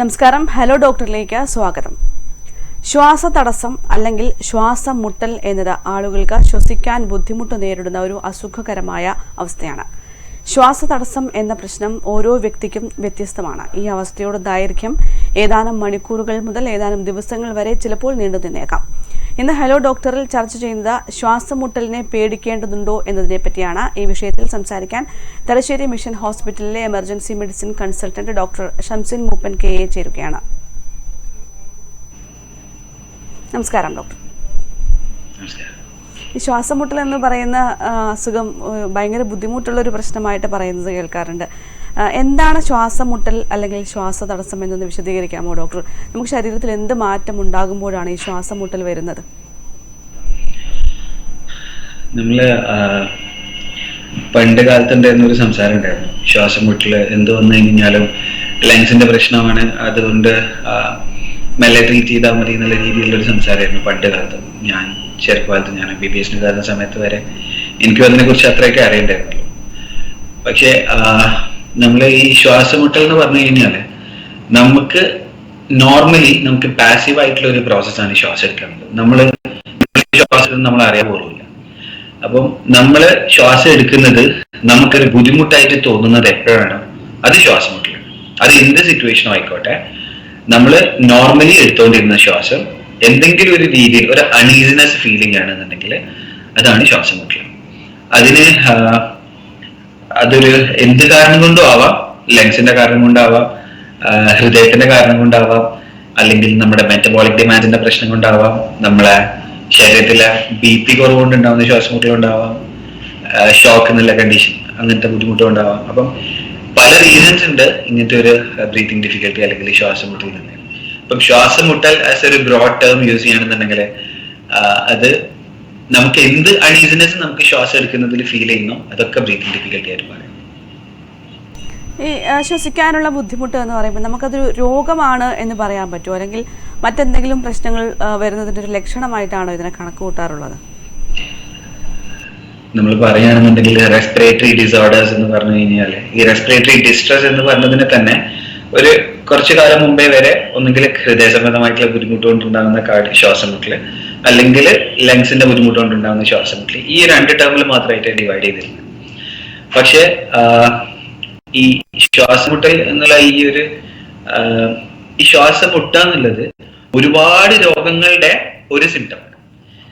നമസ്കാരം. ഹലോ ഡോക്ടറിലേക്ക് സ്വാഗതം. ശ്വാസ തടസ്സം അല്ലെങ്കിൽ ശ്വാസം മുട്ടൽ എന്നത് ആളുകൾക്ക് ശ്വസിക്കാൻ ബുദ്ധിമുട്ട് നേരിടുന്ന ഒരു അസുഖകരമായ അവസ്ഥയാണ്. ശ്വാസ തടസ്സം എന്ന പ്രശ്നം ഓരോ വ്യക്തിക്കും വ്യത്യസ്തമാണ്. ഈ അവസ്ഥയുടെ ദൈർഘ്യം ഏതാനും മണിക്കൂറുകൾ മുതൽ ഏതാനും ദിവസങ്ങൾ വരെ ചിലപ്പോൾ നീണ്ടു നിന്നേക്കാം ഇന്ന് ഹലോ ഡോക്ടറിൽ ചർച്ച ചെയ്യുന്നത് ശ്വാസമുട്ടലിനെ പേടിക്കേണ്ടതുണ്ടോ എന്നതിനെ പറ്റിയാണ്. ഈ വിഷയത്തിൽ സംസാരിക്കാൻ തലശ്ശേരി മിഷൻ ഹോസ്പിറ്റലിലെ emergency medicine consultant doctor Shamsin Mooppan K A ചേരുകയാണ്. നമസ്കാരം ഡോക്ടർ. നമസ്കാരം. ഈ ശ്വാസമുട്ടൽ എന്ന് പറയുന്ന അസുഖം ഭയങ്കര ബുദ്ധിമുട്ടുള്ള ഒരു പ്രശ്നമായിട്ട് പറയുന്നത് കേൾക്കാറുണ്ട്. എന്താണ് ശ്വാസമുട്ടൽ അല്ലെങ്കിൽ ശ്വാസ തടസ്സം എന്നൊന്ന് വിശദീകരിക്കാമോ ഡോക്ടർ? നമുക്ക് ശരീരത്തിൽ എന്ത് മാറ്റം ഉണ്ടാകുമ്പോഴാണ് ഈ ശ്വാസമുട്ടൽ വരുന്നത്? നമ്മൾ പണ്ട് കാലത്ത് ഉണ്ടായിരുന്ന ഒരു സംസാരം ഉണ്ടായിരുന്നു. ശ്വാസം മുട്ടൽ എന്ത് വന്നു കഴിഞ്ഞാലും ലങ്സിന്റെ പ്രശ്നമാണ്. അതുകൊണ്ട് മെല്ലെ ട്രീറ്റ് ചെയ്താൽ മതി എന്നുള്ള രീതിയിലുള്ള ഒരു സംസാരമായിരുന്നു പണ്ട് കാലത്ത്. ഞാൻ ചെറുപ്പകാലത്ത് ഞാൻ എം ബി ബി എസിന് കയറുന്ന സമയത്ത് വരെ എനിക്കും അതിനെ കുറിച്ച് അത്രയൊക്കെ അറിയണ്ടായിരുന്നുള്ളൂ. പക്ഷെ നമ്മൾ ഈ ശ്വാസമുട്ടൽ എന്ന് പറഞ്ഞു കഴിഞ്ഞാൽ നമുക്ക് നോർമലി നമുക്ക് പാസീവ് ആയിട്ടുള്ള ഒരു പ്രോസസ്സാണ് ശ്വാസം എടുക്കുന്നത് നമ്മൾ ശ്വാസം നമ്മൾ അറിയാൻ പോലുമില്ല. അപ്പം നമ്മൾ ശ്വാസം എടുക്കുന്നത് നമുക്കൊരു ബുദ്ധിമുട്ടായിട്ട് തോന്നുന്നത് എപ്പോഴാണ് അത് ശ്വാസമുട്ടലാണ്. അത് എന്ത് സിറ്റുവേഷനും ആയിക്കോട്ടെ നമ്മൾ നോർമലി എടുത്തുകൊണ്ടിരുന്ന ശ്വാസം എന്തെങ്കിലും ഒരു രീതിയിൽ ഒരു അണീസിനെസ് ഫീലിംഗ് ആണെന്നുണ്ടെങ്കിൽ അതാണ് ശ്വാസമുട്ടൽ. അതിന് അതൊരു എന്ത് കാരണം കൊണ്ടും ആവാം ലങ്സിന്റെ കാരണം കൊണ്ടാവാം ഹൃദയത്തിന്റെ കാരണം കൊണ്ടാവാം അല്ലെങ്കിൽ നമ്മുടെ മെറ്റബോളിക് ഡിമാൻഡിന്റെ പ്രശ്നം കൊണ്ടാവാം നമ്മളെ ശരീരത്തിലെ ബി പി കുറവ് കൊണ്ടുണ്ടാവുന്ന ശ്വാസമുട്ടൽ ഉണ്ടാവാം ഷോക്ക് എന്നുള്ള കണ്ടീഷൻ അങ്ങനത്തെ ബുദ്ധിമുട്ടുണ്ടാവാം അപ്പം പല റീസൺസ് ഉണ്ട് ഇങ്ങനത്തെ ഒരു ബ്രീത്തിങ് ഡിഫിക്കൽട്ടി അല്ലെങ്കിൽ ശ്വാസമുട്ടൽ തന്നെ അപ്പം ശ്വാസമുട്ടൽ ആസ് ഒരു ബ്രോഡ് ടേം യൂസ് ചെയ്യണമെന്നുണ്ടെങ്കിൽ അത് നമുക്ക് എന്ത് അൺഈസിനെസ് നമുക്ക് ശ്വാസം എടുക്കുന്നതിൽ ഫീൽ ചെയ്യുന്നു അതൊക്കെ ബ്രീത്തിങ് ഡിഫിക്കൽട്ടി ആയിട്ട് പറയും ഈ ശ്വസിക്കാനുള്ള ബുദ്ധിമുട്ട് എന്ന് പറയുമ്പോൾ നമുക്കതൊരു രോഗമാണ് എന്ന് പറയാൻ പറ്റുമോ? അല്ലെങ്കിൽ മറ്റെന്തെങ്കിലും പ്രശ്നങ്ങൾ വരുന്നതിന്റെ വരുന്നതിന്റെ ഒരു ലക്ഷണമായിട്ടാണോ ഇതിനെ കണക്ക് കൂട്ടാറുള്ളത്? നമ്മൾ പറയുകയാണെന്നുണ്ടെങ്കിൽ റെസ്പിറേറ്ററി ഡിസോർഡേഴ്സ് എന്ന് പറഞ്ഞു കഴിഞ്ഞാൽ ഈ റെസ്പിറേറ്ററി ഡിസ്ട്രസ് എന്ന് പറഞ്ഞതിന് തന്നെ ഒരു കുറച്ചു കാലം മുമ്പേ വരെ ഒന്നുകിൽ ഹൃദയ സംബന്ധമായിട്ടുള്ള ബുദ്ധിമുട്ട് കൊണ്ടുണ്ടാകുന്ന ശ്വാസം മുട്ടിൽ അല്ലെങ്കിൽ ലങ്സിന്റെ ബുദ്ധിമുട്ട് കൊണ്ടുണ്ടാകുന്ന ശ്വാസം മുട്ടിൽ ഈ രണ്ട് ടേമിൽ മാത്രമായിട്ട് ഡിവൈഡ് ചെയ്തിരുന്നത് പക്ഷെ ഈ ശ്വാസമുട്ടൽ എന്നുള്ള ഈ ഒരു ഈ ശ്വാസം മുട്ടുക എന്നുള്ളത് ഒരുപാട് രോഗങ്ങളുടെ ഒരു സിംറ്റമാണ്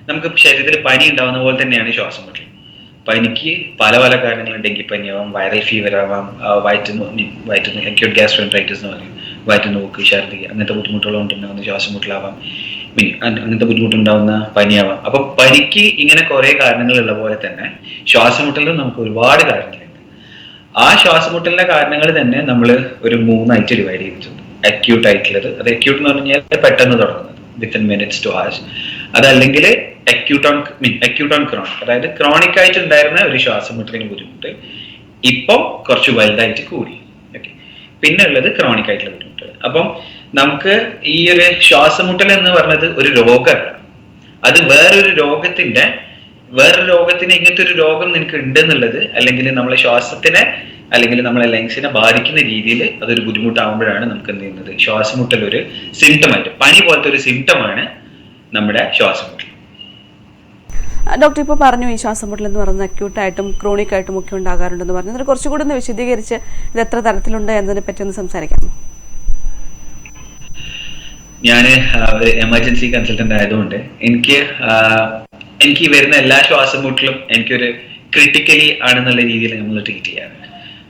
നമുക്ക് ശരീരത്തിൽ പനി ഉണ്ടാവുന്ന പോലെ തന്നെയാണ് ശ്വാസം മുട്ടൽ പനിക്ക് പല പല കാരണങ്ങളും ഡെങ്കിപ്പനി ആവാം വൈറൽ ഫീവർ ആവാം വയറ്റുന്നു വയറ്റുന്നു അക്യൂട്ട് ഗ്യാസ്ട്രോൻട്രൈറ്റിസ് എന്ന് പറയും. വയറ്റുനോക്ക് ഛർദി അങ്ങനത്തെ ബുദ്ധിമുട്ടുകൾ ശ്വാസമുട്ടലാവാം. അങ്ങനത്തെ ബുദ്ധിമുട്ടുണ്ടാവുന്ന പനിയാവാം. അപ്പൊ പനിക്ക് ഇങ്ങനെ കുറെ കാരണങ്ങളുള്ള പോലെ തന്നെ ശ്വാസമുട്ടലിനും നമുക്ക് ഒരുപാട് കാരണങ്ങളുണ്ട്. ആ ശ്വാസമുട്ടലിന്റെ കാരണങ്ങൾ തന്നെ നമ്മൾ ഒരു മൂന്നായിട്ട് ഡിവൈഡ് ചെയ്തിട്ടുണ്ട്. അക്യൂട്ട് ആയിട്ടുള്ളത്. അത് അക്യൂട്ട് എന്ന് പറഞ്ഞു കഴിഞ്ഞാൽ പെട്ടെന്ന് തുടങ്ങുന്നത്. Within minutes to hours. അതല്ലെങ്കിൽ acute on mean acute on chronic അതായത് ക്രോണിക് ആയിട്ട് ഉണ്ടായിരുന്ന ഒരു ശ്വാസമുട്ടലിന് ബുദ്ധിമുട്ട്. ഇപ്പോൾ കുറച്ച് വലുതായിട്ട് കൂടി. ഓക്കെ പിന്നെ ഉള്ളത് ക്രോണിക് ആയിട്ടുള്ള ബുദ്ധിമുട്ട് അപ്പം നമുക്ക് ഈ ഒരു ശ്വാസമുട്ടൽ എന്ന് പറഞ്ഞത് ഒരു രോഗമല്ല. അത് വേറൊരു രോഗത്തിന്റെ വേറൊരു രോഗത്തിന് ഇങ്ങനത്തെ ഒരു രോഗം നിനക്ക് ഉണ്ട് എന്നുള്ളത് അല്ലെങ്കിൽ നമ്മളെ ശ്വാസത്തിനെ അല്ലെങ്കിൽ നമ്മളെ ലങ്സിനെ ബാധിക്കുന്ന രീതിയിൽ അതൊരു ബുദ്ധിമുട്ടാവുമ്പോഴാണ് നമുക്ക് എന്ത് ചെയ്യുന്നത്? ശ്വാസമുട്ടൽ ഒരു സിംറ്റം ആയിട്ട്. പനി പോലത്തെ ഒരു സിംറ്റം ആണ് നമ്മുടെ ശ്വാസമുട്ടൽ. ഡോക്ടർ ഇപ്പോൾ പറഞ്ഞു ഈ ശ്വാസമുട്ടൽ എന്ന് പറയുന്നത് അക്യൂട്ടായിട്ടും ക്രോണിക് ആയിട്ടും ഒക്കെ ഉണ്ടാകാറുണ്ടെന്ന് പറഞ്ഞു. അതിന് കുറച്ചുകൂടി ഒന്ന് വിശദീകരിച്ച് ഇത് എത്ര തരത്തിലുണ്ട് എന്നതിനെ പറ്റി ഒന്ന് സംസാരിക്കാം. ഞാൻ ഒരു എമർജൻസി കൺസൾട്ടന്റ് ആയതുകൊണ്ട് എനിക്ക് എനിക്ക് വരുന്ന എല്ലാ ശ്വാസമുട്ടലും എനിക്കൊരു ക്രിട്ടിക്കലി ആണെന്നുള്ള രീതിയിൽ നമ്മൾ ട്രീറ്റ് ചെയ്യാറ്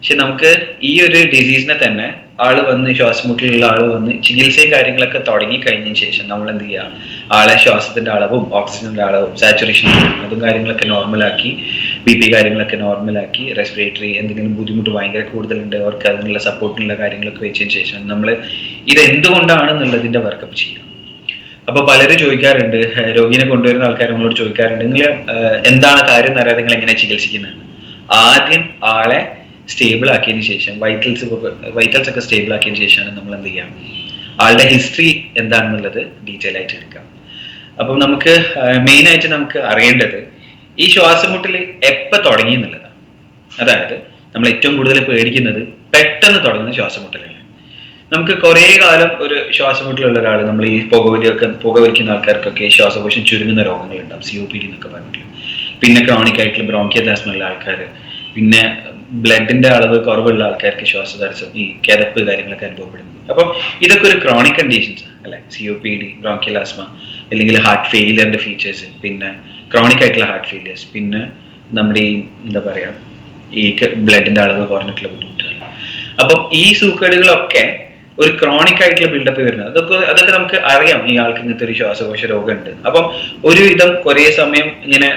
പക്ഷെ നമുക്ക് ഈ ഒരു ഡിസീസിനെ തന്നെ ആൾ വന്ന് ശ്വാസമുട്ടിലുള്ള ആൾ വന്ന് ചികിത്സയും കാര്യങ്ങളൊക്കെ തുടങ്ങി കഴിഞ്ഞതിന് ശേഷം നമ്മൾ എന്ത് ചെയ്യുക? ആളെ ശ്വാസത്തിന്റെ അളവും ഓക്സിജന്റെ അളവും സാച്ചുറേഷൻ അതും കാര്യങ്ങളൊക്കെ നോർമലാക്കി ബി പി കാര്യങ്ങളൊക്കെ നോർമലാക്കി റെസ്പിറേറ്ററി എന്തെങ്കിലും ബുദ്ധിമുട്ട് ഭയങ്കര കൂടുതലുണ്ട് അവർക്ക് അതിനുള്ള സപ്പോർട്ടിനുള്ള കാര്യങ്ങളൊക്കെ വെച്ചതിന് ശേഷം നമ്മൾ ഇത് എന്തുകൊണ്ടാണെന്നുള്ളതിന്റെ വർക്കപ്പ് ചെയ്യുക. അപ്പൊ പലരും ചോദിക്കാറുണ്ട് രോഗിനെ കൊണ്ടുവരുന്ന ആൾക്കാർ നമ്മളോട് ചോദിക്കാറുണ്ട് നിങ്ങൾ എന്താണ് കാര്യം എന്നറിയാതെ നിങ്ങൾ എങ്ങനെ ചികിത്സിക്കുന്നത് ആദ്യം ആളെ സ്റ്റേബിൾ ആക്കിയതിന് ശേഷം വൈറ്റൽസ് വൈറ്റൽസ് ഒക്കെ സ്റ്റേബിൾ ആക്കിയതിന് ശേഷമാണ് നമ്മൾ എന്ത് ചെയ്യാം? ആളുടെ ഹിസ്റ്ററി എന്താണെന്നുള്ളത് ഡീറ്റെയിൽ ആയിട്ട് എടുക്കാം. അപ്പം നമുക്ക് മെയിൻ ആയിട്ട് നമുക്ക് അറിയേണ്ടത് ഈ ശ്വാസമുട്ടൽ എപ്പോൾ തുടങ്ങി എന്നുള്ളതാണ്. അതായത് നമ്മൾ ഏറ്റവും കൂടുതൽ പേടിക്കുന്നത് പെട്ടെന്ന് തുടങ്ങുന്ന ശ്വാസമുട്ടലാണ്. നമുക്ക് കുറേ കാലം ഒരു ശ്വാസമുട്ടലുള്ള ഒരാൾ നമ്മൾ ഈ പുകവലിയൊക്കെ പുകവലിക്കുന്ന ആൾക്കാർക്കൊക്കെ ശ്വാസകോശം ചുരുങ്ങുന്ന രോഗങ്ങളുണ്ടാവും സി ഒ പി ഡി എന്നൊക്കെ പറഞ്ഞിട്ട്. പിന്നെ ക്രോണിക് ആയിട്ടുള്ള ബ്രോങ്കിയ ദാസ്മുള്ള ആൾക്കാർ പിന്നെ ബ്ലഡിന്റെ അളവ് കുറവുള്ള ആൾക്കാർക്ക് ശ്വാസതടസ്സം ഈ കിതപ്പ് കാര്യങ്ങളൊക്കെ അനുഭവപ്പെടുന്നു അപ്പം ഇതൊക്കെ ഒരു ക്രോണിക് കണ്ടീഷൻസ് അല്ലെ? C O P D bronchial asthma അല്ലെങ്കിൽ ഹാർട്ട് ഫെയിലിയറിന്റെ ഫീച്ചേഴ്സ് പിന്നെ ക്രോണിക് ആയിട്ടുള്ള ഹാർട്ട് ഫെയിലിയേഴ്സ് പിന്നെ നമ്മുടെ ഈ എന്താ പറയാ ഈ ബ്ലഡിന്റെ അളവ് കുറഞ്ഞിട്ടുള്ള ബുദ്ധിമുട്ടുകൾ. അപ്പം ഈ സൂക്കേടുകളൊക്കെ ഒരു ക്രോണിക് ആയിട്ടുള്ള ബിൽഡപ്പ് വരുന്നത്. അതൊക്കെ അതൊക്കെ നമുക്ക് അറിയാം ഈ ആൾക്ക് ഇങ്ങനത്തെ ഒരു ശ്വാസകോശ രോഗമുണ്ട്. അപ്പം ഒരു വിധം കുറേ സമയം ഇങ്ങനെ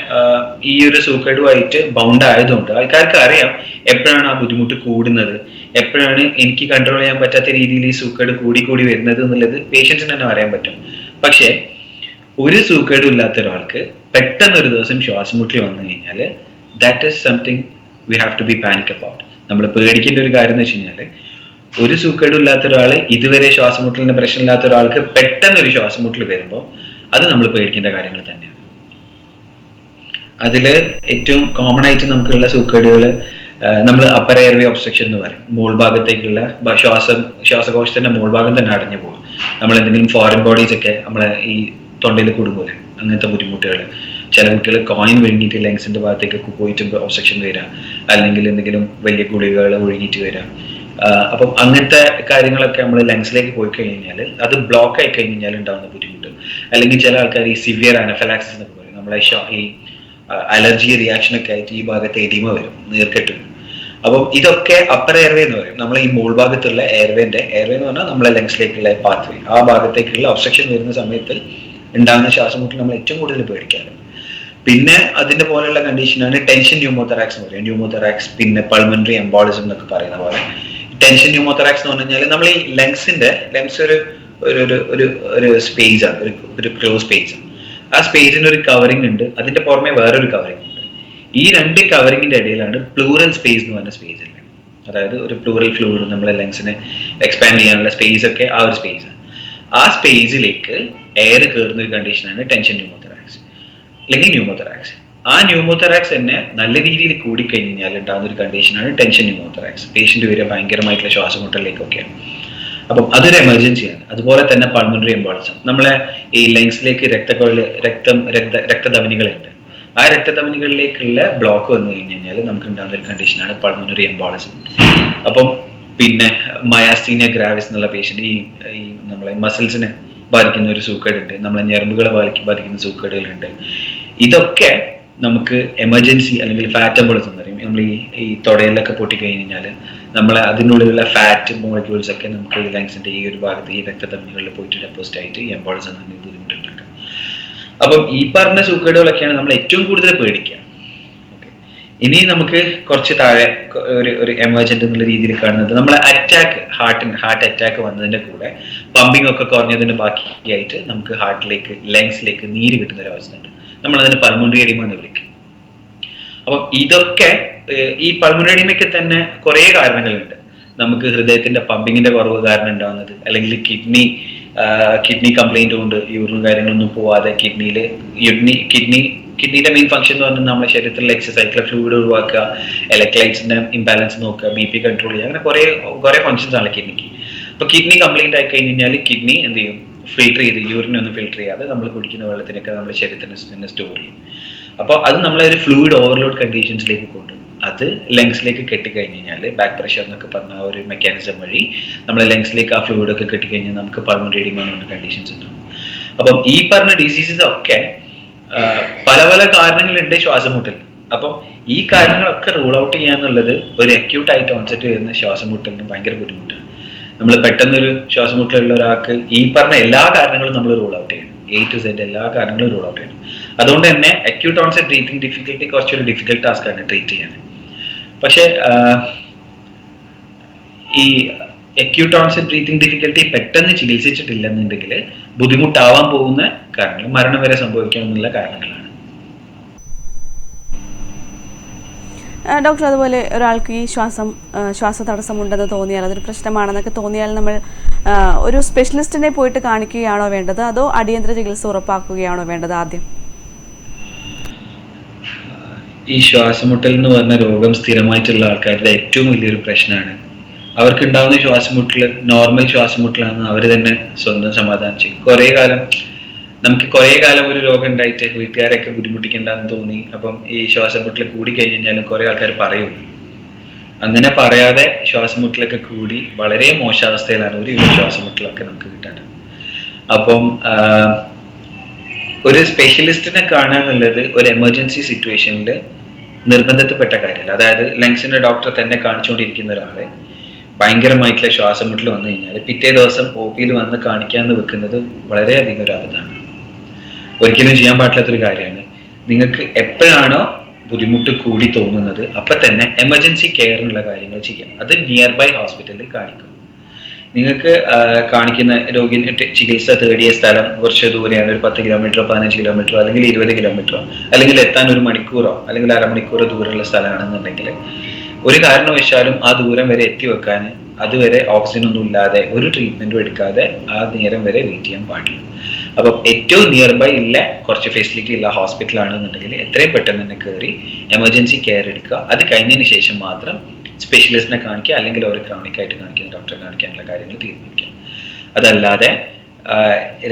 ഈ ഒരു സൂക്കേടുമായിട്ട് ബൗണ്ട് ആയതുകൊണ്ട് ആൾക്കാർക്ക് അറിയാം എപ്പോഴാണ് ആ ബുദ്ധിമുട്ട് കൂടുന്നത്. എപ്പോഴാണ് എനിക്ക് കൺട്രോൾ ചെയ്യാൻ പറ്റാത്ത രീതിയിൽ ഈ സൂക്കേട് കൂടി കൂടി വരുന്നത് എന്നുള്ളത് പേഷ്യൻസിന് തന്നെ അറിയാൻ പറ്റും. പക്ഷേ ഒരു സൂക്കേടും ഇല്ലാത്ത ഒരാൾക്ക് പെട്ടെന്ന് ഒരു ദിവസം ശ്വാസമുട്ടി വന്നു കഴിഞ്ഞാൽ that is something we have to be panic about നമ്മൾ പേടിക്കേണ്ട ഒരു കാര്യം എന്ന് വെച്ച് കഴിഞ്ഞാൽ ഒരു സൂക്കേടും ഇല്ലാത്ത ഒരാൾ ഇതുവരെ ശ്വാസമുട്ടലിന് പ്രശ്നമില്ലാത്ത ഒരാൾക്ക് പെട്ടെന്ന് ഒരു ശ്വാസമുട്ടൽ വരുമ്പോൾ അത് നമ്മൾ പേടിക്കേണ്ട കാര്യങ്ങൾ തന്നെയാണ്. അതിൽ ഏറ്റവും കോമൺ ആയിട്ട് നമുക്കുള്ള സൂക്കേടുകൾ നമ്മൾ അപ്പർ എയർവേ ഒബ്സ്ട്രക്ഷൻ എന്ന് പറയും. മോൾ ഭാഗത്തേക്കുള്ള ശ്വാസം ശ്വാസകോശത്തിന്റെ മോൾ ഭാഗം തന്നെ അടഞ്ഞു പോകും. നമ്മൾ എന്തെങ്കിലും ഫോറിൻ ബോഡീസ് ഒക്കെ നമ്മളെ ഈ തൊണ്ടയിൽ കുടുങ്ങൂലെ അങ്ങനത്തെ ബുദ്ധിമുട്ടുകൾ ചില കുട്ടികൾ കോയിൻ വിഴുങ്ങിയിട്ട് ലങ്സിന്റെ ഭാഗത്തേക്ക് പോയിട്ട് ഒബ്സ്ട്രക്ഷൻ വരാം അല്ലെങ്കിൽ എന്തെങ്കിലും വലിയ ഗുളികകൾ ഒഴുകിയിട്ട് വരാം അപ്പം അങ്ങനത്തെ കാര്യങ്ങളൊക്കെ നമ്മൾ ലങ്സിലേക്ക് പോയി കഴിഞ്ഞാൽ അത് ബ്ലോക്ക് ആയി കഴിഞ്ഞാൽ ഉണ്ടാകുന്ന ബുദ്ധിമുട്ട്. അല്ലെങ്കിൽ ചില ആൾക്കാർ ഈ സിവിയർ അനഫലാക്സിസ് എന്നൊക്കെ പറയും. നമ്മളെ ഈ അലർജി റിയാക്ഷൻ ഒക്കെ ആയിട്ട് ഈ ഭാഗത്ത് എഡിമ വരും നീർക്കെട്ട് വരും. അപ്പം ഇതൊക്കെ അപ്പർ എയർവേ എന്ന് പറയും. നമ്മൾ ഈ മോൾ ഭാഗത്തുള്ള എയർവേന്റെ എയർവേ എന്ന് പറഞ്ഞാൽ നമ്മളെ ലങ്സിലേക്കുള്ള പാത്വേ ആ ഭാഗത്തേക്കുള്ള ഒബ്സ്ട്രക്ഷൻ വരുന്ന സമയത്ത് ഉണ്ടാകുന്ന ശ്വാസമുട്ടൽ നമ്മൾ ഏറ്റവും കൂടുതൽ പേടിക്കാറ്. പിന്നെ അതിന്റെ പോലെയുള്ള കണ്ടീഷനാണ് ടെൻഷൻ ന്യൂമോതെറാക്സ് എന്ന് പറയും. ന്യൂമോതെറാക്സ് പിന്നെ പൾമണറി എംബോളിസം എന്നൊക്കെ പറയുന്ന പോലെ. ടെൻഷൻ ന്യൂമോതെറാക്സ് എന്ന് പറഞ്ഞു കഴിഞ്ഞാൽ നമ്മൾ ഈ ലങ്സിന്റെ ലങ്സ് ഒരു ഒരു ഒരു ഒരു സ്പേസ് ആണ് ഒരു ഒരു ക്ലോ സ്പേസ് ആ. സ്പേസിന് ഒരു കവറിംഗ് ഉണ്ട് അതിന്റെ പുറമെ വേറൊരു കവറിംഗ് ഉണ്ട്. ഈ രണ്ട് കവറിങ്ങിന്റെ ഇടയിലാണ് പ്ലൂറൽ സ്പേസ് എന്ന് പറഞ്ഞ സ്പേസ് ഉള്ളത് അതായത് ഒരു പ്ലൂറൽ ഫ്ലൂയിഡ് നമ്മളെ ലങ്സിനെ എക്സ്പാൻഡ് ചെയ്യാനുള്ള സ്പേസ് ഒക്കെ ആ ഒരു സ്പേസ് ആണ് ആ സ്പേസിലേക്ക് എയർ കയറുന്ന ഒരു കണ്ടീഷനാണ് ടെൻഷൻ ന്യൂമോതെറാക്സ് അല്ലെങ്കിൽ ന്യൂമോതെറാക്സ് ആ ന്യൂമോതെറാക്സ് തന്നെ നല്ല രീതിയിൽ കൂടിക്കഴിഞ്ഞാൽ ഉണ്ടാകുന്ന ഒരു കണ്ടീഷനാണ് ടെൻഷൻ ന്യൂമോതെറാക്സ് പേഷ്യന്റ് വരെ ഭയങ്കരമായിട്ടുള്ള ശ്വാസമുട്ടലിലേക്കൊക്കെയാണ് അപ്പം അതൊരു എമർജൻസിയാണ് അതുപോലെ തന്നെ പൾമണറി എംബോളിസം നമ്മളെ ഈ ലങ്സിലേക്ക് രക്തക്കൊഴൽ രക്തം രക്ത രക്തധമനികളുണ്ട്. ആ രക്തധമനികളിലേക്കുള്ള ബ്ലോക്ക് വന്നു കഴിഞ്ഞു കഴിഞ്ഞാൽ നമുക്ക് ഉണ്ടാകുന്ന ഒരു കണ്ടീഷനാണ് പൾമണറി എംബോളിസം അപ്പം പിന്നെ മയാസീനിയ ഗ്രാവിസ് എന്നുള്ള പേഷ്യന്റ് ഈ ഈ നമ്മളെ മസിൽസിനെ ബാധിക്കുന്ന ഒരു സൂക്കേടുണ്ട്. നമ്മളെ ഞരമ്പുകളെ ബാധിക്കും ബാധിക്കുന്ന സൂക്കേടുകളുണ്ട്. ഇതൊക്കെ നമുക്ക് എമർജൻസി അല്ലെങ്കിൽ ഫാറ്റ് എംബോളിസം എന്ന് പറയും. നമ്മൾ ഈ ഈ തുടയിലൊക്കെ പൊട്ടിക്കഴിഞ്ഞാൽ നമ്മൾ അതിനുള്ളിലുള്ള ഫാറ്റ് മോളിക്യൂൾസ് ഒക്കെ നമുക്ക് ഈ ലങ്സിന്റെ ഈ ഒരു ഭാഗത്ത് ഈ രക്തധമനികളിൽ പോയിട്ട് ഡെപ്പോസിറ്റ് ആയിട്ട് ഈ എംബോളിസം എന്ന ബുദ്ധിമുട്ടുണ്ടാക്കാം അപ്പം ഈ പറഞ്ഞ സൂക്കേടുകളൊക്കെയാണ് നമ്മൾ ഏറ്റവും കൂടുതൽ പേടിക്കുക. ഇനി നമുക്ക് കുറച്ച് താഴെ ഒരു ഒരു എമർജന്റ് എന്നുള്ള രീതിയിൽ കാണുന്നത് നമ്മൾ അറ്റാക്ക് ഹാർട്ടിന് ഹാർട്ട് അറ്റാക്ക് വന്നതിന്റെ കൂടെ പമ്പിംഗ് ഒക്കെ കുറഞ്ഞതിന്റെ ബാക്കിയായിട്ട് നമുക്ക് ഹാർട്ടിലേക്ക് ലങ്സിലേക്ക് നീര് കിട്ടുന്ന ഒരു അവസ്ഥ ഉണ്ട്. നമ്മൾ അതിന് പൾമണറി എഡിമ എന്ന് വിളിക്കും. അപ്പം ഇതൊക്കെ ഈ പൾമണറി എഡിമയ്ക്ക് തന്നെ കുറേ കാരണങ്ങളുണ്ട്. നമുക്ക് ഹൃദയത്തിന്റെ പമ്പിങ്ങിന്റെ കുറവ് കാരണം ഉണ്ടാവുന്നത് അല്ലെങ്കിൽ കിഡ്നി കിഡ്നി കംപ്ലൈന്റ് കൊണ്ട് യൂറിനും കാര്യങ്ങളൊന്നും പോവാതെ കിഡ്നിയിൽ കിഡ്നി കിഡ്നി കിഡ്നിയുടെ മെയിൻ ഫംഗ്ഷൻ എന്ന് പറഞ്ഞാൽ നമ്മുടെ ശരീരത്തിലുള്ള എക്സസൈക്കിൾ ഫ്ലൂയിഡ് ഒഴിവാക്കുക ഇലക്ട്രൈറ്റ്സിന്റെ ഇംബാലൻസ് നോക്കുക ബി പി കൺട്രോൾ ചെയ്യുക അങ്ങനെ കുറേ കുറേ ഫംഗ്ഷൻസ് ആണ് കിഡ്നിക്ക് അപ്പൊ കിഡ്നി കംപ്ലൈന്റ് ആയി കഴിഞ്ഞ് കഴിഞ്ഞാൽ കിഡ്നി എന്ത് ചെയ്യും? ഫിൽട്ടർ ചെയ്ത് യൂറിനെ ഒന്ന് ഫിൽട്ടർ ചെയ്യാതെ നമ്മൾ കുടിക്കുന്ന വെള്ളത്തിനൊക്കെ നമ്മുടെ ശരീരത്തിന് സ്റ്റോർ ചെയ്യും. അപ്പോൾ അത് നമ്മളെ ഒരു ഫ്ലൂയിഡ് ഓവർലോഡ് കണ്ടീഷൻസിലേക്ക് കൊണ്ടുപോകും അത് ലങ്സിലേക്ക് കെട്ടിക്കഴിഞ്ഞ് കഴിഞ്ഞാൽ ബാക്ക് പ്രഷർ എന്നൊക്കെ പറഞ്ഞ ഒരു മെക്കാനിസം വഴി നമ്മളെ ലങ്സിലേക്ക് ആ ഫ്ലൂയിഡ് ഒക്കെ കെട്ടിക്കഴിഞ്ഞാൽ നമുക്ക് റീഡിങ് എന്ന കണ്ടീഷൻസ് ഉണ്ടാവും. അപ്പം ഈ പറഞ്ഞ ഡിസീസസ് ഒക്കെ പല പല കാരണങ്ങളുണ്ട് ശ്വാസമുട്ടൽ. അപ്പം ഈ കാര്യങ്ങളൊക്കെ റൂൾ ഔട്ട് ചെയ്യാന്നുള്ളത് ഒരു അക്യൂട്ട് ആയിട്ട് വരുന്ന ശ്വാസമുട്ടലിന് ഭയങ്കര ബുദ്ധിമുട്ടാണ്. നമ്മൾ പെട്ടെന്നൊരു ശ്വാസമുട്ടലുള്ള ഒരാൾക്ക് ഈ പറഞ്ഞ എല്ലാ കാരണങ്ങളും നമ്മൾ റൂൾ ഔട്ട് ചെയ്യണം. എ ടു സെഡ് എല്ലാ കാരണങ്ങളും റൂൾ ഔട്ട് ചെയ്യണം. അതുകൊണ്ട് തന്നെ അക്യൂട്ട് ഓൺസെറ്റ് ബ്രീത്തിങ് ഡിഫിക്കൽട്ടി കുറച്ചൊരു ഡിഫിക്കൽട്ട് ടാസ്ക് ആണ് ട്രീറ്റ് ചെയ്യാൻ. പക്ഷേ ഈ അക്യൂട്ട് ഓൺസെറ്റ് ബ്രീത്തിങ് ഡിഫിക്കൽട്ടി പെട്ടെന്ന് ചികിത്സിച്ചിട്ടില്ലെന്നുണ്ടെങ്കിൽ ബുദ്ധിമുട്ടാവാൻ പോകുന്ന കാരണങ്ങൾ മരണം വരെ സംഭവിക്കാമെന്നുള്ള കാരണങ്ങളാണ്. ഡോക്ടർ അതുപോലെ ഒരാൾക്ക് ഈ ശ്വാസം ശ്വാസ തടസ്സമുണ്ടെന്ന് തോന്നിയാൽ അതൊരു പ്രശ്നമാണെന്നൊക്കെ തോന്നിയാൽ നമ്മൾ ഒരു സ്പെഷ്യലിസ്റ്റിനെ പോയിട്ട് കാണിക്കുകയാണോ വേണ്ടത്? അതോ അടിയന്തര ചികിത്സ ഉറപ്പാക്കുകയാണോ വേണ്ടത് ആദ്യം? ഈ ശ്വാസമുട്ടൽ എന്ന് പറഞ്ഞ രോഗം സ്ഥിരമായിട്ടുള്ള ആൾക്കാരുടെ ഏറ്റവും വലിയൊരു പ്രശ്നമാണ്. അവർക്ക് ഉണ്ടാവുന്ന ശ്വാസമുട്ടൽ നോർമൽ ശ്വാസമുട്ടലാണെന്ന് അവർ തന്നെ സ്വന്തം സമാധാനം ചെയ്യും കുറേ കാലം നമുക്ക് കുറേ കാലം ഒരു രോഗം ഉണ്ടായിട്ട് വീട്ടുകാരൊക്കെ ബുദ്ധിമുട്ടിക്കണ്ടെന്ന് തോന്നി. അപ്പം ഈ ശ്വാസം മുട്ടൽ കൂടി കഴിഞ്ഞ് കഴിഞ്ഞാലും കുറേ ആൾക്കാർ പറയും. അങ്ങനെ പറയാതെ ശ്വാസം മുട്ടലൊക്കെ കൂടി വളരെ മോശാവസ്ഥയിലാണ് ഒരു ശ്വാസം മുട്ടലൊക്കെ നമുക്ക് കിട്ടാറ് അപ്പം ഒരു സ്പെഷ്യലിസ്റ്റിനെ കാണുക എന്നുള്ളത് ഒരു എമർജൻസി സിറ്റുവേഷനിൽ നിർബന്ധത്തിൽപ്പെട്ട കാര്യമല്ല. അതായത് ലങ്സിന്റെ ഡോക്ടർ തന്നെ കാണിച്ചുകൊണ്ടിരിക്കുന്ന ഒരാളെ ഭയങ്കരമായിട്ടുള്ള ശ്വാസം മുട്ടൽ വന്നു കഴിഞ്ഞാൽ പിറ്റേ ദിവസം ഒ പിയിൽ വന്ന് കാണിക്കാന്ന് വെക്കുന്നത് വളരെയധികം ഒരു അബദ്ധമാണ്. ഒരിക്കലും ചെയ്യാൻ പാടില്ലാത്തൊരു കാര്യമാണ്. നിങ്ങൾക്ക് എപ്പോഴാണോ ബുദ്ധിമുട്ട് കൂടി തോന്നുന്നത് അപ്പൊ തന്നെ എമർജൻസി കെയറിനുള്ള കാര്യങ്ങൾ ചെയ്യാം. അത് നിയർ ബൈ ഹോസ്പിറ്റലിൽ കാണിക്കും. നിങ്ങൾക്ക് കാണിക്കുന്ന രോഗിന് ചികിത്സ തേടിയ സ്ഥലം കുറച്ച് ദൂരെയാണ്. ഒരു പത്ത് കിലോമീറ്ററോ പതിനഞ്ച് കിലോമീറ്ററോ അല്ലെങ്കിൽ ഇരുപത് കിലോമീറ്ററോ അല്ലെങ്കിൽ എത്താൻ ഒരു മണിക്കൂറോ അല്ലെങ്കിൽ അരമണിക്കൂറോ ദൂരമുള്ള സ്ഥലമാണെന്നുണ്ടെങ്കിൽ ഒരു കാരണവശാലും ആ ദൂരം വരെ എത്തി വെക്കാൻ അതുവരെ ഓക്സിജൻ ഒന്നും ഇല്ലാതെ ഒരു ട്രീറ്റ്മെന്റും എടുക്കാതെ ആ നേരം വരെ വെയിറ്റ് ചെയ്യാൻ പാടില്ല. അപ്പം ഏറ്റവും നിയർ ബൈ ഇല്ല കുറച്ച് ഫെസിലിറ്റി ഉള്ള ഹോസ്പിറ്റൽ ആണെന്നുണ്ടെങ്കിൽ എത്രയും പെട്ടെന്ന് തന്നെ കയറി എമർജൻസി കെയർ എടുക്കുക. അത് കഴിഞ്ഞതിന് ശേഷം മാത്രം സ്പെഷ്യലിസ്റ്റിനെ കാണിക്കുക അല്ലെങ്കിൽ ഒരു ക്രോണിക് ആയിട്ട് കാണിക്കുന്ന ഡോക്ടറെ കാണിക്കാനുള്ള കാര്യങ്ങൾ തീരുമാനിക്കുക. അതല്ലാതെ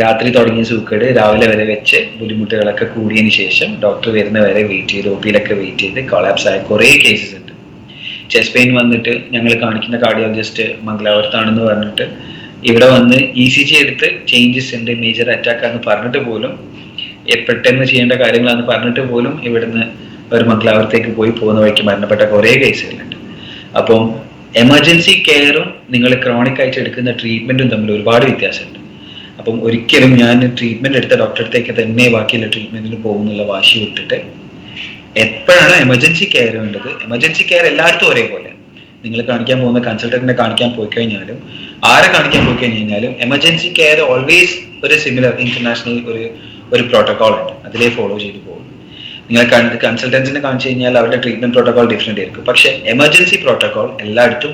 രാത്രി തുടങ്ങിയ സൂക്കേട് രാവിലെ വരെ വെച്ച് ബുദ്ധിമുട്ടുകളൊക്കെ കൂടിയതിന് ശേഷം ഡോക്ടർ വരുന്ന വരെ വെയിറ്റ് ചെയ്ത് ഒ പിയിലൊക്കെ വെയിറ്റ് ചെയ്ത് കൊളാപ്സ് ആയ കുറേ കേസസ് ഉണ്ട്. ചെസ്റ്റ് പെയിൻ വന്നിട്ട് ഞങ്ങൾ കാണിക്കുന്ന കാർഡിയോളജിസ്റ്റ് മംഗലാപുരത്താണെന്ന് പറഞ്ഞിട്ട് ഇവിടെ വന്ന് ഇ സി ജി എടുത്ത് ചേഞ്ചസ് ഉണ്ട് മേജർ അറ്റാക്ക് ആണെന്ന് പറഞ്ഞിട്ട് പോലും എപ്പെട്ടെന്ന് പെട്ടെന്ന് ചെയ്യേണ്ട കാര്യങ്ങളാണെന്ന് പറഞ്ഞിട്ട് പോലും ഇവിടുന്ന് ഒരു മംഗലാപുരത്തേക്ക് പോയി പോകുന്ന വഴിക്ക് മരണപ്പെട്ട കുറേ കേസുകളുണ്ട് അപ്പം എമർജൻസി കെയറും നിങ്ങൾ ക്രോണിക് ആയിട്ട് എടുക്കുന്ന ട്രീറ്റ്മെന്റും തമ്മിൽ ഒരുപാട് വ്യത്യാസമുണ്ട്. അപ്പം ഒരിക്കലും ഞാൻ ട്രീറ്റ്മെന്റ് എടുത്ത ഡോക്ടറുടെ അടുത്തേക്ക് തന്നെ ബാക്കിയുള്ള ട്രീറ്റ്മെന്റിന് പോകുന്നുള്ള വാശി വിട്ടിട്ട് എപ്പോഴാണ് എമർജൻസി കെയർ വേണ്ടത് എമർജൻസി കെയർ എല്ലായിടത്തും ഒരേപോലെ. നിങ്ങൾ കാണിക്കാൻ പോകുന്ന കൺസൾട്ടന്റിനെ കാണിക്കാൻ പോയി കഴിഞ്ഞാലും ആരെ കാണിക്കാൻ പോയി കഴിഞ്ഞാലും എമർജൻസി കെയർ ഓൾവേസ് ഒരു സിമിലർ ഇന്റർനാഷണൽ ഒരു ഒരു പ്രോട്ടോകോൾ ഉണ്ട്. അതിലേ ഫോളോ ചെയ്ത് പോകും. നിങ്ങൾ കൺസൾട്ടൻസിനെ കാണിച്ചു കഴിഞ്ഞാൽ അവരുടെ ട്രീറ്റ്മെന്റ് പ്രോട്ടോകോൾ ഡിഫറെന്റ് ആയിരിക്കും. പക്ഷെ എമർജൻസി പ്രോട്ടോകോൾ എല്ലായിടത്തും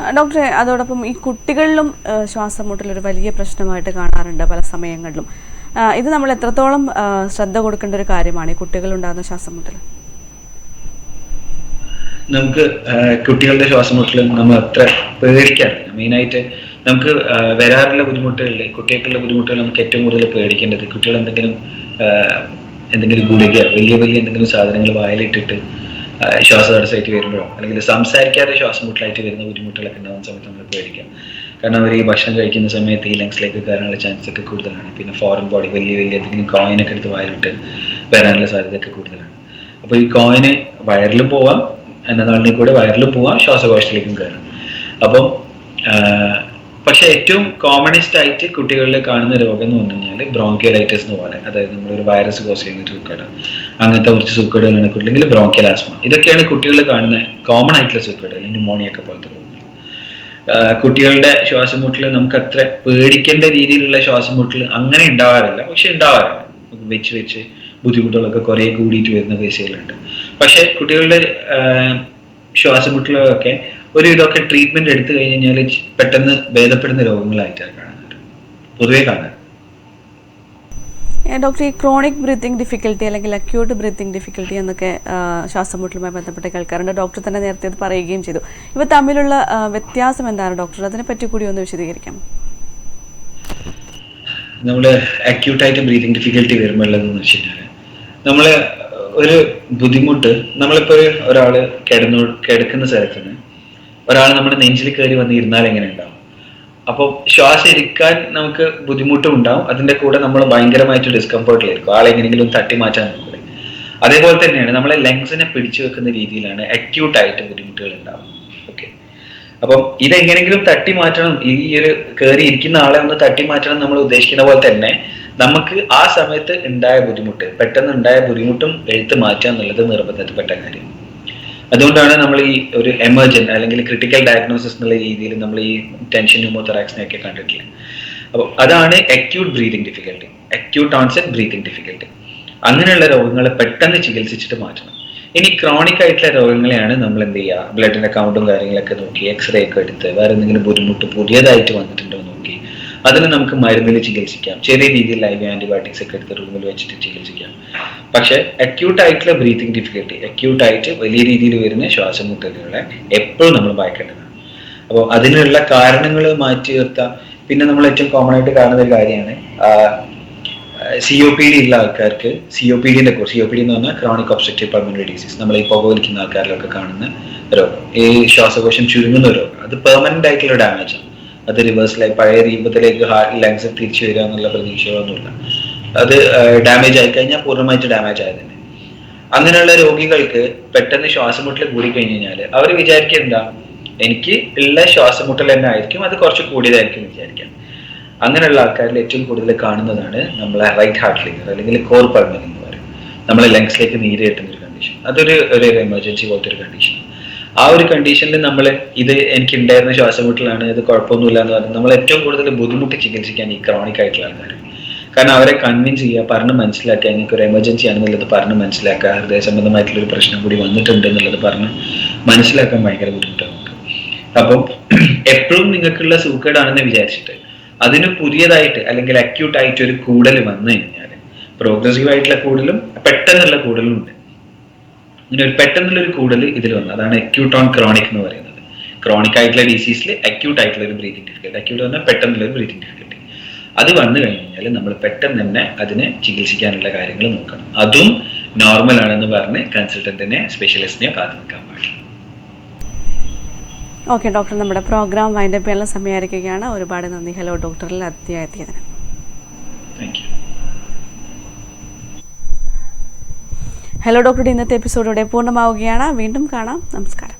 ആ, ഡോക്ടറെ അതോടൊപ്പം ഈ കുട്ടികളിലും ആ, ശ്വാസം മുട്ടൽ ഒരു വലിയ പ്രശ്നമായിട്ട് കാണാറുണ്ട് പല സമയങ്ങളിലും. ഇത് നമ്മൾ എത്രത്തോളം ശ്രദ്ധ കൊടുക്കേണ്ട ഒരു കാര്യമാണ് ഈ കുട്ടികളുണ്ടാകുന്ന ശ്വാസം മുട്ടൽ? നമുക്ക് കുട്ടികളുടെ കുട്ടികളുടെ ശ്വാസമുട്ടൽ നമ്മൾ അത്ര പേടിക്കാറില്ല. മെയിനായിട്ട് നമുക്ക് വരാറുള്ള ബുദ്ധിമുട്ടുകളിൽ കുട്ടികൾക്കുള്ള ബുദ്ധിമുട്ടുകൾ നമുക്ക് ഏറ്റവും കൂടുതൽ പേടിക്കേണ്ടത് കുട്ടികൾ എന്തെങ്കിലും എന്തെങ്കിലും ഗുളിക വലിയ വലിയ എന്തെങ്കിലും സാധനങ്ങൾ വായിലിട്ടിട്ട് ശ്വാസതടസ്സമായിട്ട് വരുമ്പോഴോ അല്ലെങ്കിൽ സംസാരിക്കാതെ ശ്വാസമുട്ടലായിട്ട് വരുന്ന ബുദ്ധിമുട്ടുകളൊക്കെ ഉണ്ടാകുന്ന സമയത്ത് നമ്മൾ പേടിക്കാം. കാരണം അവർ ഈ ഭക്ഷണം കഴിക്കുന്ന സമയത്ത് ഈ ലങ്സിലേക്ക് കയറാനുള്ള ചാൻസ് ഒക്കെ കൂടുതലാണ്. പിന്നെ ഫോറിൻ ബോഡി വലിയ വലിയ എന്തെങ്കിലും കോയിനൊക്കെ എടുത്ത് വയറിട്ട് വരാനുള്ള സാധ്യതയൊക്കെ കൂടുതലാണ്. അപ്പോൾ ഈ കോയിന് വയറിലും പോവാം എന്നതാളിൽ കൂടെ വയറിലും പോവാം ശ്വാസകോശത്തിലേക്കും കയറാം. അപ്പം പക്ഷെ ഏറ്റവും കോമണിസ്റ്റ് ആയിട്ട് കുട്ടികളിൽ കാണുന്ന രോഗം എന്ന് പറഞ്ഞു കഴിഞ്ഞാൽ ബ്രോങ്കിയലൈറ്റിസ് എന്ന് പോലെ അതായത് നമ്മളൊരു വൈറസ് കോസ് ചെയ്യുന്ന സൂക്കേട് അങ്ങനത്തെ കുറച്ച് സൂക്കേടുകളാണ് അല്ലെങ്കിൽ ബ്രോങ്കിയൽ ആസ്മ ഇതൊക്കെയാണ് കുട്ടികളിൽ കാണുന്ന കോമൺ ആയിട്ടുള്ള സൂക്കേടുകൾ ന്യൂമോണിയ ഒക്കെ പോലത്തെ കുട്ടികളുടെ ശ്വാസമുട്ടൽ നമുക്ക് അത്ര പേടിക്കേണ്ട രീതിയിലുള്ള ശ്വാസമുട്ടൽ അങ്ങനെ ഉണ്ടാവാറില്ല. പക്ഷെ ഉണ്ടാവാറുണ്ട്. വെച്ച് വെച്ച് ബുദ്ധിമുട്ടുകളൊക്കെ കുറെ കൂടിയിട്ട് വരുന്ന കേസുകളുണ്ട്. പക്ഷെ കുട്ടികളുടെ ശ്വാസം ശ്വാസമുട്ടലൊക്കെ ഒരു ഇതൊക്കെ ട്രീറ്റ്മെന്റ് എടുത്തു കഴിഞ്ഞു കഴിഞ്ഞാൽ പെട്ടെന്ന് ഭേദപ്പെടുന്ന രോഗങ്ങളായിട്ടാണ് കാണുന്നത്. പൊതുവേ കാണുന്നത് ഡോക്ടർ ഈ ക്രോണിക് ബ്രീത്തിങ് ഡിഫിക്കൽട്ടി അല്ലെങ്കിൽ അക്യൂട്ട് ബ്രീത്തിങ് ഡിഫിക്കൽട്ടി എന്നൊക്കെ ശ്വാസം ശ്വാസമുട്ടലുമായി ബന്ധപ്പെട്ട് കേൾക്കാറുണ്ട്. ഡോക്ടർ തന്നെ നേരത്തെ അത് പറയുകയും ചെയ്തു. ഇവ തമ്മിലുള്ള വ്യത്യാസം എന്താണ് ഡോക്ടർ? അതിനെപ്പറ്റി കൂടി ഒന്ന് വിശദീകരിക്കാം. നമ്മൾ അക്യൂട്ടായിട്ട് ബ്രീതിങ് ഡിഫിക്കൽട്ടി വരുമ്പോഴെന്ന് വെച്ച് കഴിഞ്ഞാൽ നമ്മൾ ഒരു ബുദ്ധിമുട്ട് നമ്മളിപ്പോൾ ഒരാൾ കിടന്നു കിടക്കുന്ന സ്ഥലത്തിന് ഒരാൾ നമ്മുടെ നെഞ്ചിൽ കയറി വന്നിരുന്നാൽ എങ്ങനെ ഉണ്ടാവും? അപ്പോൾ ശ്വാസം ഇരിക്കാൻ നമുക്ക് ബുദ്ധിമുട്ടും ഉണ്ടാവും. അതിന്റെ കൂടെ നമ്മൾ ഭയങ്കരമായിട്ട് ഡിസ്കംഫർട്ടിലായിരിക്കും ആളെ എങ്ങനെയെങ്കിലും തട്ടി മാറ്റാൻ നോക്കില്ലേ അതേപോലെ തന്നെയാണ് നമ്മളെ ലങ്സിനെ പിടിച്ചു വെക്കുന്ന രീതിയിലാണ് അക്യൂട്ടായിട്ട് ബുദ്ധിമുട്ടുകൾ ഉണ്ടാവും ഓക്കെ അപ്പം ഇതെങ്ങനെങ്കിലും തട്ടി മാറ്റണം. ഈ ഒരു കയറി ഇരിക്കുന്ന ആളെ ഒന്ന് തട്ടി മാറ്റണം നമ്മൾ ഉദ്ദേശിക്കുന്ന പോലെ തന്നെ നമുക്ക് ആ സമയത്ത് ഉണ്ടായ ബുദ്ധിമുട്ട് പെട്ടെന്ന് ഉണ്ടായ ബുദ്ധിമുട്ടും എഴുത്ത് മാറ്റുക എന്നുള്ളത് നിർബന്ധപ്പെട്ട കാര്യം. അതുകൊണ്ടാണ് നമ്മൾ ഈ ഒരു എമർജന്റ് അല്ലെങ്കിൽ ക്രിട്ടിക്കൽ ഡയഗ്നോസിസ് എന്നുള്ള രീതിയിൽ നമ്മൾ ഈ ടെൻഷൻ ന്യൂമോതൊറാക്സിനെ ഒക്കെ കണ്ടിട്ടില്ല. അപ്പോൾ അതാണ് acute breathing difficulty acute onset breathing difficulty അങ്ങനെയുള്ള രോഗങ്ങളെ പെട്ടെന്ന് ചികിത്സിച്ചിട്ട് മാറ്റണം. ഇനി ക്രോണിക് ആയിട്ടുള്ള രോഗങ്ങളെയാണ് നമ്മൾ എന്ത് ചെയ്യുക? ബ്ലഡിന്റെ കൗണ്ടും കാര്യങ്ങളൊക്കെ നോക്കി എക്സ്റേ ഒക്കെ എടുത്ത് വേറെ എന്തെങ്കിലും ബുദ്ധിമുട്ട് പുതിയതായിട്ട് വന്നിട്ടുണ്ടോ അതിന് നമുക്ക് മരുന്നിൽ ചികിത്സിക്കാം. ചെറിയ രീതിയിൽ ലൈവ് ആന്റിബയോട്ടിക്സ് ഒക്കെ എടുത്ത് റൂമിൽ വെച്ചിട്ട് ചികിത്സിക്കാം. പക്ഷെ അക്യൂട്ട് ആയിട്ടുള്ള ബ്രീത്തിങ് ഡിഫിക്കൽട്ടി അക്യൂട്ട് ആയിട്ട് വലിയ രീതിയിൽ വരുന്ന ശ്വാസം മുട്ടലുകളെ എപ്പോഴും നമ്മൾ ഭയക്കേണ്ടതാണ്. അപ്പോൾ അതിനുള്ള കാരണങ്ങൾ മാറ്റി നിർത്താം. പിന്നെ നമ്മൾ ഏറ്റവും കോമൺ ആയിട്ട് കാണുന്ന ഒരു കാര്യമാണ് സി ഒ പി ഡി ഉള്ള ആൾക്കാർക്ക് സി ഒ പി ഡിന്റെ സി ഒ പി ഡി എന്ന് പറഞ്ഞാൽ ക്രോണിക് ഒബ്സ്ട്രക്റ്റീവ് പൾമണറി ഡിസീസ് നമ്മൾ ഈ പുകവലിക്കുന്ന ആൾക്കാരിലൊക്കെ കാണുന്ന രോഗം. ഈ ശ്വാസകോശം ചുരുങ്ങുന്ന രോഗം. അത് പെർമനന്റ് ആയിട്ടുള്ള ഡാമേജ് ആണ്. അത് റിവേഴ്സിലായി പഴയ രൂപത്തിലേക്ക് ഹാർട്ട് ലങ്സ് തിരിച്ചു വരിക എന്നുള്ള പ്രതീക്ഷകളൊന്നുമില്ല. അത് ഡാമേജ് ആയി കഴിഞ്ഞാൽ പൂർണമായിട്ട് ഡാമേജ് ആയത് തന്നെ. അങ്ങനെയുള്ള രോഗികൾക്ക് പെട്ടെന്ന് ശ്വാസമുട്ടൽ കൂടി കഴിഞ്ഞ് കഴിഞ്ഞാൽ അവർ വിചാരിക്കുക എന്താ? എനിക്ക് ഉള്ള ശ്വാസമുട്ടൽ തന്നെ ആയിരിക്കും അത് കുറച്ച് കൂടിയതായിരിക്കും വിചാരിക്കാം അങ്ങനെയുള്ള ആൾക്കാരിൽ ഏറ്റവും കൂടുതൽ കാണുന്നതാണ് നമ്മളെ റൈറ്റ് ഹാർട്ട് ലിംഗർ അല്ലെങ്കിൽ കോർ പൾമൻ എന്ന് പറയും നമ്മളെ ലങ്സിലേക്ക് നീര് കെട്ടുന്ന ഒരു കണ്ടീഷൻ അതൊരു ഒരു എമർജൻസി പോലത്തെ ഒരു കണ്ടീഷൻ ആ ഒരു കണ്ടീഷനിൽ നമ്മൾ ഇത് എനിക്ക് ഉണ്ടായിരുന്ന ശ്വാസമുട്ടലാണ് ഇത് കുഴപ്പമൊന്നുമില്ല എന്ന് പറഞ്ഞ് നമ്മൾ ഏറ്റവും കൂടുതൽ ബുദ്ധിമുട്ട് ചികിത്സിക്കാൻ ഈ ക്രോണിക് ആയിട്ടുള്ള ആൾക്കാർ കാരണം അവരെ കൺവിൻസ് ചെയ്യുക പറഞ്ഞ് മനസ്സിലാക്കുക എനിക്ക് ഒരു എമർജൻസി ആണെന്നുള്ളത് പറഞ്ഞ് മനസ്സിലാക്കുക ഹൃദയ സംബന്ധമായിട്ടുള്ള ഒരു പ്രശ്നം കൂടി വന്നിട്ടുണ്ട് എന്നുള്ളത് പറഞ്ഞ് മനസ്സിലാക്കാൻ ഭയങ്കര ബുദ്ധിമുട്ടാണ് അപ്പം എപ്പോഴും നിങ്ങൾക്കുള്ള സൂക്കേടാണെന്ന് വിചാരിച്ചിട്ട് അതിന് പുതിയതായിട്ട് അല്ലെങ്കിൽ അക്യൂട്ടായിട്ട് ഒരു കൂടൽ വന്നു കഴിഞ്ഞാൽ പ്രോഗ്രസീവ് ആയിട്ടുള്ള കൂടലും പെട്ടെന്നുള്ള കൂടലും ഉണ്ട്. ഇങ്ങനെ ഒരു പെട്ടെന്നുള്ള ഒരു കൂടൽ ഇതിൽ വന്നു. അതാണ് അക്യൂട്ട് ഓൺ ക്രോണിക് എന്ന് പറയുന്നത്. ക്രോണിക് ആയിട്ടുള്ള ഡിസീസിൽ അക്യൂട്ട് ആയിട്ടുള്ള ഒരു ബ്രീതിങ് ഡിഫിക്കൽട്ടി അക്യൂട്ട് പറഞ്ഞാൽ പെട്ടെന്നുള്ള ഒരു ബ്രീതിങ് ഡിഫിക്കൽട്ടി അത് വന്നു കഴിഞ്ഞാൽ നമ്മൾ പെട്ടെന്ന് തന്നെ അതിനെ ചികിത്സിക്കാനുള്ള കാര്യങ്ങൾ നോക്കണം. അതും നോർമൽ ആണെന്ന് പറഞ്ഞ് കൺസൾട്ടന്റിനെ സ്പെഷ്യലിസ്റ്റിനെ കാത്തു നിൽക്കാൻ പാടില്ല. ഓക്കെ ഡോക്ടർ നമ്മുടെ പ്രോഗ്രാം വൈൻഡപ്പ് ചെയ്യാനുള്ള സമയമായിരിക്കുകയാണ് ഒരുപാട് നന്ദി. ഹലോ ഡോക്ടറിൽ അത്യായത്തിയതിന് ഹലോ ഡോക്ടറുടെ ഇന്നത്തെ എപ്പിസോഡോടെ പൂർണമാവുകയാണ്. വീണ്ടും കാണാം. നമസ്കാരം.